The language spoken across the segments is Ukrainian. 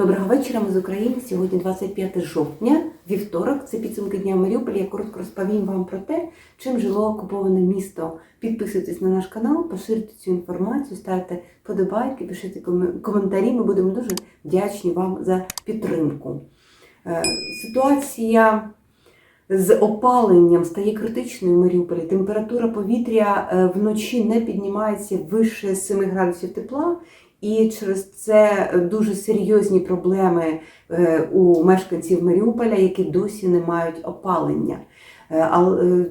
Доброго вечора, ми з України. Сьогодні 25 жовтня, вівторок. Це підсумки дня Маріуполя. Я коротко розповім вам про те, чим жило окуповане місто. Підписуйтесь на наш канал, поширюйте цю інформацію, ставте подобайки, пишіть коментарі. Ми будемо дуже вдячні вам за підтримку. Е, Ситуація з опаленням стає критичною в Маріуполі. Температура повітря е, вночі не піднімається вище 7 градусів тепла. І через це дуже серйозні проблеми е, у мешканців Маріуполя, які досі не мають опалення. Е, е,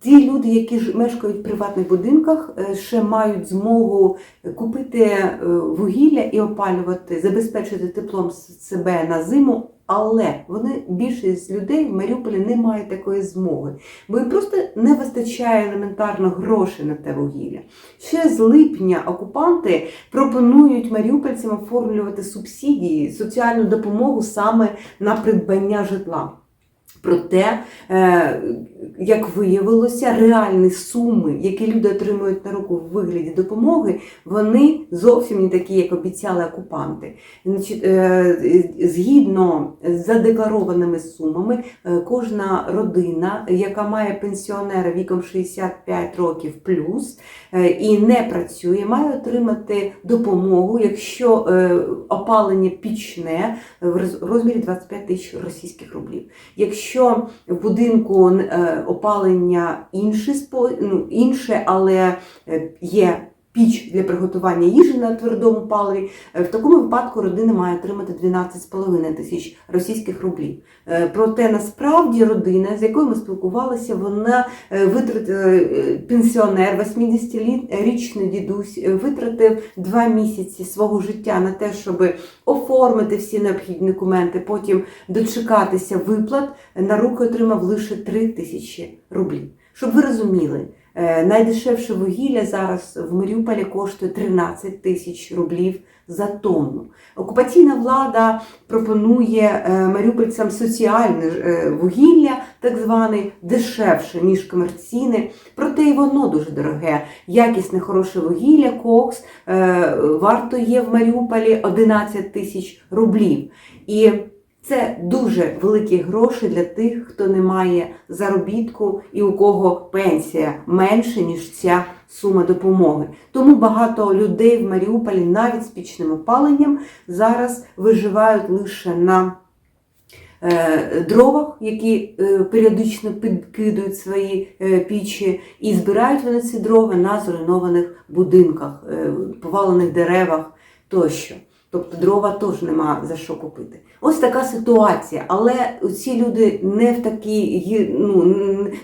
ті люди, які мешкають в приватних будинках, е, ще мають змогу купити е, вугілля і опалювати, забезпечити теплом себе на зиму. Але вони більшість людей в Маріуполі не мають такої змоги, бо їм просто не вистачає елементарно грошей на те вугілля. Ще з липня окупанти пропонують маріупольцям оформлювати субсидії, соціальну допомогу саме на придбання житла. Проте, е, як виявилося, реальні суми, які люди отримують на руку в вигляді допомоги, вони зовсім не такі, як обіцяли окупанти. Е, згідно з задекларованими сумами, е, кожна родина, яка має пенсіонера віком 65 років плюс і не працює, має отримати допомогу, якщо опалення пічне в розмірі 25 тисяч російських рублів. Якщо в будинку е, опалення інше, ну, але е, є піч для приготування їжі на твердому паливі, е, в такому випадку родина має отримати 12,5 тисяч російських рублів. Е, Проте насправді родина, з якою ми спілкувалися, вона е, витратила пенсіонер, 80-річний дідусь, витратив два місяці свого життя на те, щоб оформити всі необхідні документи, потім дочекатися виплат, на руки отримав лише 3 тисячі рублів. Щоб ви розуміли, найдешевше вугілля зараз в Маріуполі коштує 13 тисяч рублів за тонну. Окупаційна влада пропонує е, маріупольцям соціальне е, вугілля, так зване, дешевше, ніж комерційне, проте і воно дуже дороге. Якісне хороше вугілля, кокс е, вартує в Маріуполі 11 тисяч рублів. І це дуже великі гроші для тих, хто не має заробітку і у кого пенсія менше, ніж ця сума допомоги. Тому багато людей в Маріуполі навіть з пічним опаленням зараз виживають лише на е, дровах, які е, періодично підкидують свої е, пічі, і збирають вони ці дрова на зруйнованих будинках, повалених деревах тощо. Тобто дрова теж нема за що купити. Ось така ситуація. Але ці люди не в такій, ну,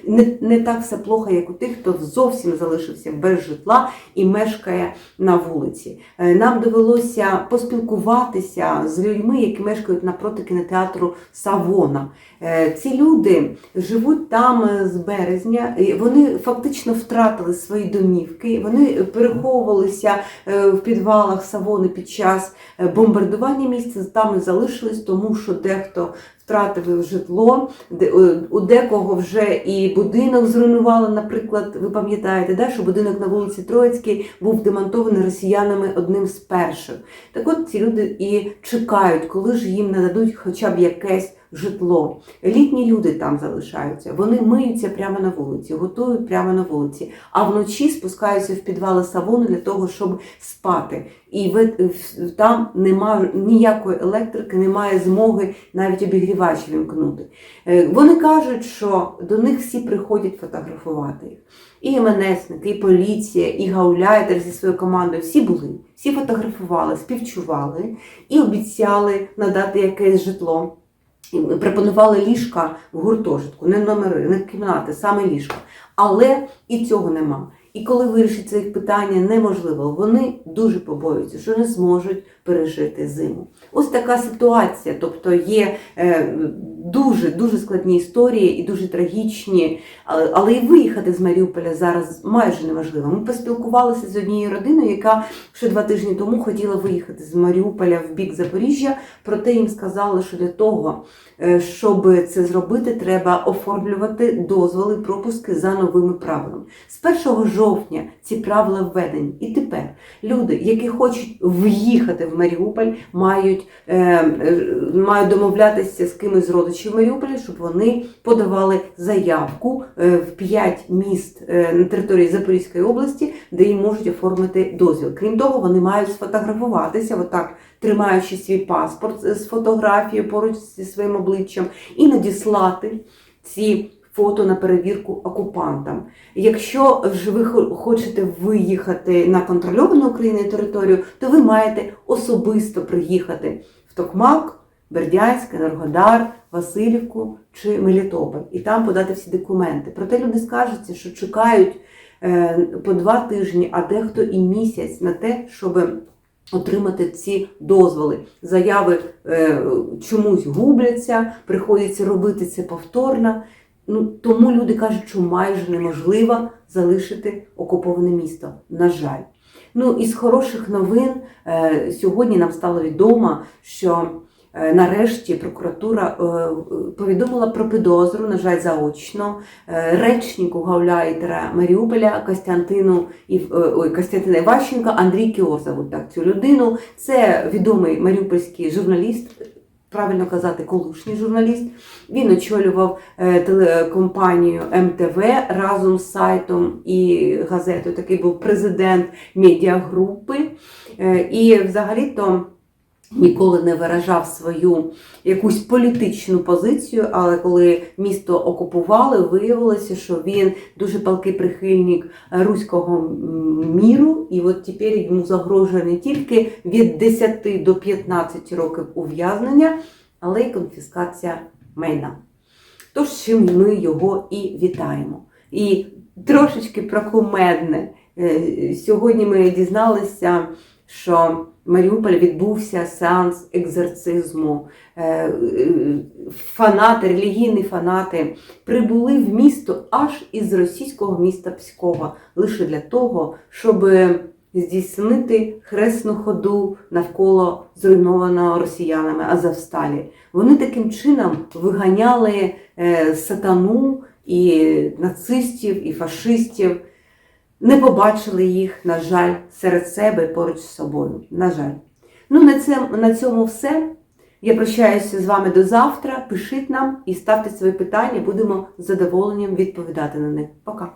не, не так все плохо, як у тих, хто зовсім залишився без житла і мешкає на вулиці. Е, Нам довелося поспілкуватися з людьми, які мешкають напроти кінотеатру Савона. Е, Ці люди живуть там е, з березня, вони фактично втратили свої домівки, вони переховувалися в підвалах Савони під час бомбардування місця, там і залишились, тому що дехто втратив житло, е, у декого вже і будинок зруйнували, наприклад, ви пам'ятаєте, да, що будинок на вулиці Троїцькій був демонтований росіянами одним з перших. Так от ці люди і чекають, коли ж їм нададуть хоча б якесь житло. Літні люди там залишаються, вони миються прямо на вулиці, готують прямо на вулиці, а вночі спускаються в підвали савону для того, щоб спати. І ви, там немає ніякої електрики, немає змоги навіть обігрівач вімкнути. Е, Вони кажуть, що до них всі приходять фотографувати їх. І МНСники, і поліція, і гауляйтер зі своєю командою. Всі були, всі фотографували, співчували і обіцяли надати якесь житло. Пропонували ліжка в гуртожитку, не номери, не кімнати, саме ліжка. Але і цього нема. І коли вирішиться їх питання неможливо, вони дуже побоюються, що не зможуть пережити зиму. Ось така ситуація. Тобто є е, дуже дуже складні історії і дуже трагічні, але, але і виїхати з Маріуполя зараз майже неможливо. Ми поспілкувалися з однією родиною, яка ще два тижні тому хотіла виїхати з Маріуполя в бік Запоріжжя, проте їм сказали, що для того, е, щоб це зробити, треба оформлювати дозволи, пропуски за новими правилами. З 1 жовтня ці правила введені. І тепер, люди, які хочуть в'їхати в Маріуполь, мають, е, е, мають домовлятися з кимось з родичів Маріуполя, щоб вони подавали заявку е, в 5 міст е, на території Запорізької області, де їм можуть оформити дозвіл. Крім того, вони мають сфотографуватися, отак тримаючи свій паспорт з фотографією поруч зі своїм обличчям, і надіслати ці фото на перевірку окупантам. Якщо ж ви хочете виїхати на контрольовану Україною територію, то ви маєте особисто приїхати в Токмак, Бердянськ, Енергодар, Васильівку чи Мелітополь і там подати всі документи. Проте люди скажуться, що чекають е, по два тижні, а дехто і місяць на те, щоб отримати ці дозволи. Заяви е, чомусь губляться, приходиться робити це повторно. Ну, тому люди кажуть, що майже неможливо залишити окуповане місто. На жаль. Ну і з хороших новин е, сьогодні нам стало відомо, що нарешті прокуратура е, повідомила про підозру, на жаль, заочно е, речнику гауляйтера Маріуполя Костянтину е, ой, Костянтина Іващенка Андрій Кіор зовуть так цю людину. Це відомий маріупольський журналіст. Правильно казати, колишній журналіст. Він очолював е, телекомпанію МТВ разом з сайтом і газетою. Такий був президент медіагрупи. Е, і взагалі-то ніколи не виражав свою якусь політичну позицію, але коли місто окупували, виявилося, що він дуже палкий прихильник руського міру, і от тепер йому загрожує не тільки від 10 до 15 років ув'язнення, але й конфіскація майна. Тож чим ми його і вітаємо. І трошечки про кумедне. Е, Сьогодні ми дізналися, що в Маріуполі відбувся сеанс екзорцизму. Е, е, Фанати, релігійні фанати прибули в місто аж із російського міста Пськова лише для того, щоб здійснити хресну ходу навколо зруйнованого росіянами Азовсталі. Вони таким чином виганяли е, сатану і нацистів, і фашистів. Не побачили їх, на жаль, серед себе поруч з собою. На жаль. Ну, на, це, на цьому все. Я прощаюся з вами до завтра. Пишіть нам і ставте свої питання, будемо з задоволенням відповідати на них. Пока.